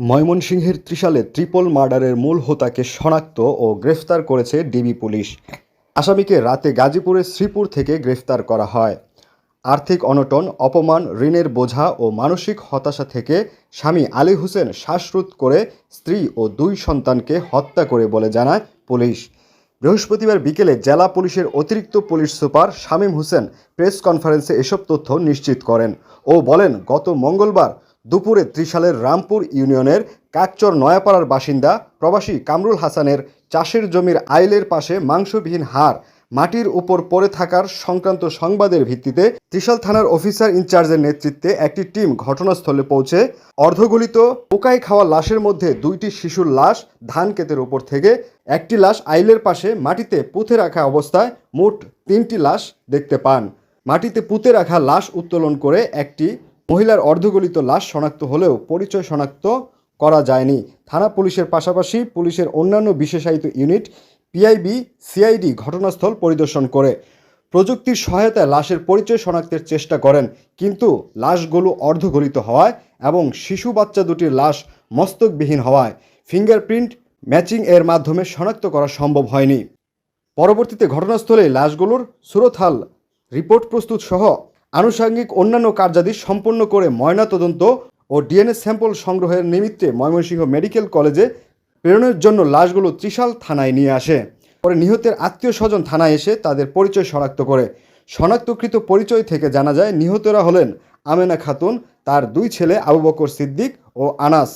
ময়মনসিংহের ত্রিশালে ট্রিপল মার্ডারের মূল হোতাকে শনাক্ত ও গ্রেফতার করেছে ডিবি পুলিশ। আসামিকে রাতে গাজীপুরের শ্রীপুর থেকে গ্রেফতার করা হয়। আর্থিক অনটন, অপমান, ঋণের বোঝা ও মানসিক হতাশা থেকে স্বামী আলী হোসেন শ্বাসরোধ করে স্ত্রী ও দুই সন্তানকে হত্যা করে বলে জানায় পুলিশ। বৃহস্পতিবার বিকেলে জেলা পুলিশের অতিরিক্ত police super Shamim Hossain press কনফারেন্সে এসব তথ্য নিশ্চিত করেন ও বলেন, গত মঙ্গলবার দুপুরে ত্রিশালের রামপুর ইউনিয়নের কাকচর নয়াপাড়ার বাসিন্দা প্রবাসী কামরুল হাসানের চাষের জমির আইলের পাশে মাংসবিহীন হাড় মাটির উপর পড়ে থাকার সংক্রান্ত সংবাদের ভিত্তিতে ত্রিশাল থানার অফিসার ইনচার্জের নেতৃত্বে একটি টিম ঘটনাস্থলে পৌঁছে অর্ধগলিত পোকায় খাওয়া লাশের মধ্যে দুইটি শিশুর লাশ ধান ক্ষেতের উপর থেকে একটি লাশ আইলের পাশে মাটিতে পুঁতে রাখা অবস্থায় মোট তিনটি লাশ দেখতে পান। মাটিতে পুঁতে রাখা লাশ উত্তোলন করে একটি মহিলার অর্ধগলিত লাশ শনাক্ত হলেও পরিচয় শনাক্ত করা যায়নি। থানা পুলিশের পাশাপাশি পুলিশের অন্যান্য বিশেষায়িত ইউনিট পিআইবি, সিআইডি ঘটনাস্থল পরিদর্শন করে। প্রযুক্তির সহায়তায় লাশের পরিচয় শনাক্তের চেষ্টা করেন, কিন্তু লাশগুলো অর্ধগলিত হওয়ায় এবং শিশু বাচ্চা দুটির লাশ মস্তকবিহীন হওয়ায় ফিঙ্গারপ্রিন্ট ম্যাচিং এর মাধ্যমে শনাক্ত করা সম্ভব হয়নি। পরবর্তীতে ঘটনাস্থলে লাশগুলোর সুরতহাল রিপোর্ট প্রস্তুত সহ আনুষঙ্গিক অন্যান্য কার্যাদি সম্পন্ন করে ময়নাতদন্ত ও ডিএনএ স্যাম্পল সংগ্রহের নিমিত্তে ময়মনসিংহ মেডিকেল কলেজে প্রেরণের জন্য লাশগুলো ত্রিশাল থানায় নিয়ে আসে। পরে নিহতের আত্মীয় স্বজন থানায় এসে তাদের পরিচয় শনাক্ত করে। শনাক্তকৃত পরিচয় থেকে জানা যায়, নিহতরা হলেন আমেনা খাতুন, তার দুই ছেলে আবু বকর সিদ্দিক ও আনাস।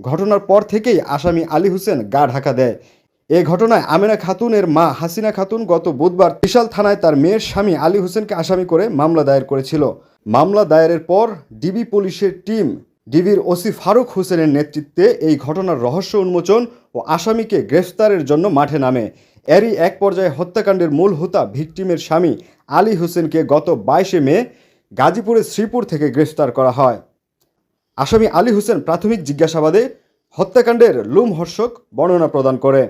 ঘটনার পর থেকেই আসামি আলী হোসেন গা ঢাকা দেয়। এ ঘটনায় আমেনা খাতুনের মা হাসিনা খাতুন গত বুধবার বিশাল থানায় তার মেয়ের স্বামী আলী হোসেনকে আসামি করে মামলা দায়ের করেছিল। মামলা দায়েরের পর ডিবি পুলিশের টিম ডিবির ওসি ফারুক হোসেনের নেতৃত্বে এই ঘটনার রহস্য উন্মোচন ও আসামিকে গ্রেফতারের জন্য মাঠে নামে। এরই এক পর্যায়ে হত্যাকাণ্ডের মূল হোতা ভিকটিমের স্বামী আলী হোসেনকে গত বাইশে মে গাজীপুরের শ্রীপুর থেকে গ্রেফতার করা হয়। আসামি আলী হোসেন প্রাথমিক জিজ্ঞাসাবাদে হত্যাকাণ্ডের লুমহর্ষক বর্ণনা প্রদান করে।